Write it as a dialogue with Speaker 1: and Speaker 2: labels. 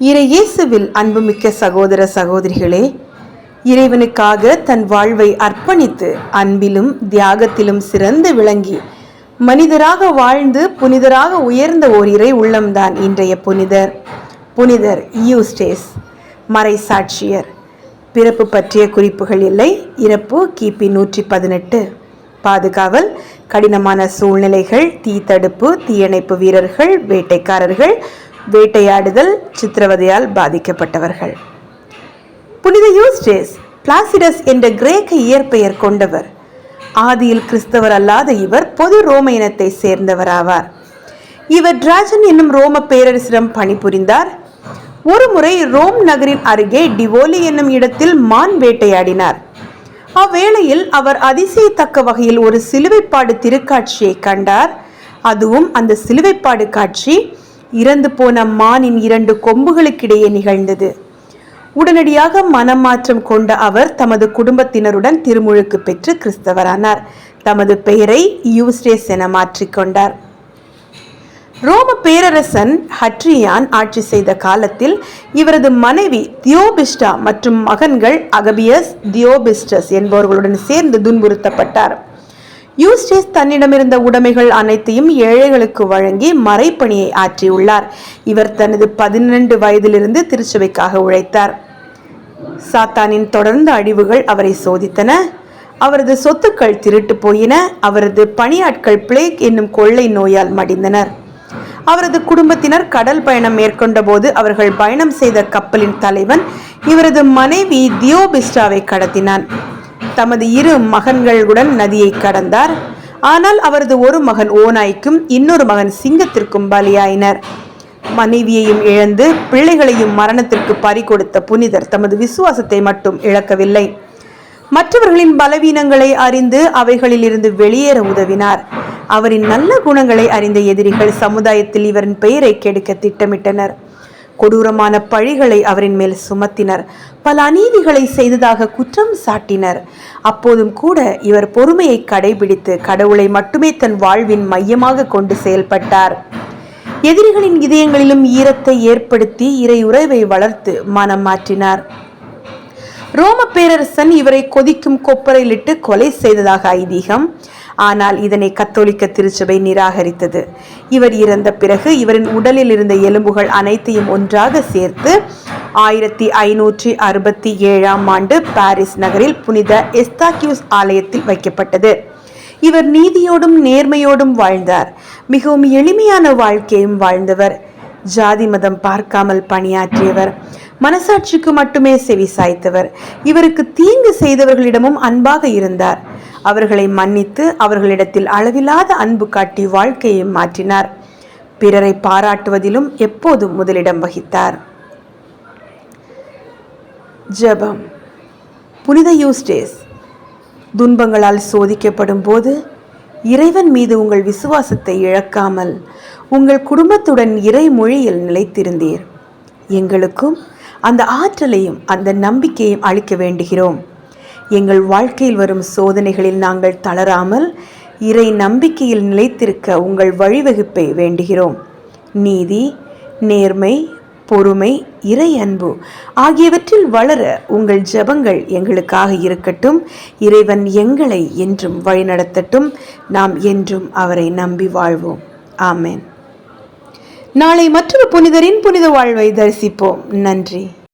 Speaker 1: இறை இயேசுவில் அன்புமிக்க சகோதர சகோதரிகளே இறைவனுக்காக தன் வாழ்வை அர்ப்பணித்து அன்பிலும் தியாகத்திலும் சிறந்து விளங்கி மனிதராக வாழ்ந்து புனிதராக உயர்ந்த ஓர் இறை உள்ளம்தான் இன்றைய புனிதர். புனிதர் யூஸ்டேஸ் மறை சாட்சியர். பிறப்பு பற்றிய குறிப்புகள் இல்லை இறப்பு கிபி நூற்றி பதினெட்டு பாதுகாவல் கடினமான சூழ்நிலைகள் தீ தடுப்பு தீயணைப்பு வீரர்கள் வேட்டைக்காரர்கள் வேட்டையாடுதல் சித்திரவதையால் பாதிக்கப்பட்டவர்கள். புனித யூஸ்டேஸ் பிளாசிடஸ் என்ற கிரேக்க இயற்பெயர் கொண்டவர். ஆதியில் கிறிஸ்தவர் அல்லாத இவர் பொது ரோம இனத்தை சேர்ந்தவராவார். இவர் டிராஜன் என்னும் ரோம பேரரசிடம் பணிபுரிந்தார். ஒருமுறை ரோம் நகரின் அருகே டிவோலி என்னும் இடத்தில் மான் வேட்டையாடினார். அவ்வேளையில் அவர் அதிசயத்தக்க வகையில் ஒரு சிலுவைப்பாடு திருக்காட்சியை கண்டார். அதுவும் அந்த சிலுவைப்பாடு காட்சி இறந்து போன மானின் இரண்டு கொம்புகளுக்கிடையே நிகழ்ந்தது. உடனடியாக மனமாற்றம் கொண்ட அவர் தமது குடும்பத்தினருடன் திருமுழுக்கு பெற்று கிறிஸ்தவரானார். தமது பெயரை யூஸ்டேஸ் என மாற்றிக்கொண்டார் ரோம பேரரசன் ஹட்ரியான் ஆட்சி செய்த காலத்தில் இவரது மனைவி தியோபிஸ்டா மற்றும் மகன்கள் அகபியஸ் தியோபிஸ்டஸ் என்பவர்களுடன் சேர்ந்து துன்புறுத்தப்பட்டார். யூஸ்டேஸ் தன்னிடமிருந்த உடைமைகள் அனைத்தையும் ஏழைகளுக்கு வழங்கி மறைப்பணியை ஆற்றியுள்ளார். இவர் தனது பதினெண்டு வயதிலிருந்து திருச்சபைக்காக உழைத்தார். சாத்தானின் தொடர்ந்த அழிவுகள் அவரை சோதித்தன. அவரது சொத்துக்கள் திருட்டு போயின. அவரது பணியாட்கள் பிளேக் என்னும் கொள்ளை நோயால் மடிந்தனர். அவரது குடும்பத்தினர் கடல் பயணம் மேற்கொண்ட போது அவர்கள் பயணம் செய்த கப்பலின் தலைவன் இவரது மனைவி தியோபிஸ்டாவை கடத்தினான். தமது இரு மகன்களுடன் நதியை கடந்தார். ஆனால் அவரது ஒரு மகன் ஓநாய்க்கும் இன்னொரு மகன் சிங்கத்திற்கும் பலியாயினர். மனைவியையும் இழந்து பிள்ளைகளையும் மரணத்திற்கு பறி கொடுத்த புனிதர் தமது விசுவாசத்தை மட்டும் இழக்கவில்லை. மற்றவர்களின் பலவீனங்களை அறிந்து அவைகளில் இருந்து வெளியேற உதவினார். அவரின் நல்ல குணங்களை அறிந்த எதிரிகள் சமுதாயத்தில் இவரின் பெயரை கெடுக்க திட்டமிட்டனர். கொடூரமான பழிகளை அவரின் மேல் சுமத்தினர். பல அநீதிகளை செய்ததாக குற்றம் சாட்டினர். அப்போதும் கூட இவர் பொறுமையை கடைபிடித்து கடவுளை மட்டுமே தன் வாழ்வின் மையமாக கொண்டு செயல்பட்டார். எதிரிகளின் இதயங்களிலும் ஈரத்தை ஏற்படுத்தி இறை உறவை வளர்த்து மனம் மாற்றினார். ரோம பேரரசன் இவரை கொதிக்கும் கொப்பரையிலிட்டு கொலை செய்ததாக ஐதீகம். ஆனால் இதனை கத்தோலிக்க திருச்சபை நிராகரித்தது. இவர் இறந்த பிறகு இவரின் உடலில் இருந்த எலும்புகள் அனைத்தையும் ஒன்றாக சேர்த்து ஆயிரத்தி ஐநூற்றி அறுபத்தி ஏழாம் ஆண்டு பாரிஸ் நகரில் புனித எஸ்தாக்யூஸ் ஆலயத்தில் வைக்கப்பட்டது. இவர் நீதியோடும் நேர்மையோடும் வாழ்ந்தார். மிகவும் எளிமையான வாழ்க்கையும் வாழ்ந்தவர். ஜாதி மதம் பார்க்காமல் பணியாற்றியவர். மனசாட்சிக்கு மட்டுமே செவி சாய்த்தவர். இவருக்கு தீங்கு செய்தவர்களிடமும் அன்பாக இருந்தார். அவர்களை மன்னித்து அவர்களிடத்தில் அளவில்லாத அன்பு காட்டி வாழ்க்கையை மாற்றினார். பிறரை பாராட்டுவதிலும் எப்போதும் முதலிடம் வகித்தார். ஜபம். புனித யூஸ்டேஸ் துன்பங்களால் சோதிக்கப்படும் போது இறைவன் மீது உங்கள் விசுவாசத்தை இழக்காமல் உங்கள் குடும்பத்துடன் இறை மொழியில் நிலைத்திருந்தீர். எங்களுக்கும் அந்த ஆற்றலையும் அந்த நம்பிக்கையும் அளிக்க வேண்டுகிறோம். எங்கள் வாழ்க்கையில் வரும் சோதனைகளில் நாங்கள் தளராமல் இறை நம்பிக்கையில் நிலைத்திருக்க உங்கள் வழிவகுப்பை வேண்டுகிறோம். நீதி நேர்மை பொறுமை இறை அன்பு ஆகியவற்றில் வளர உங்கள் ஜெபங்கள் எங்களுக்காக இருக்கட்டும். இறைவன் எங்களை என்றும் வழிநடத்தட்டும். நாம் என்றும் அவரை நம்பி வாழ்வோம். ஆமென். நாளை மற்றொரு புனிதரின் புனித வாழ்வை தரிசிப்போம். நன்றி.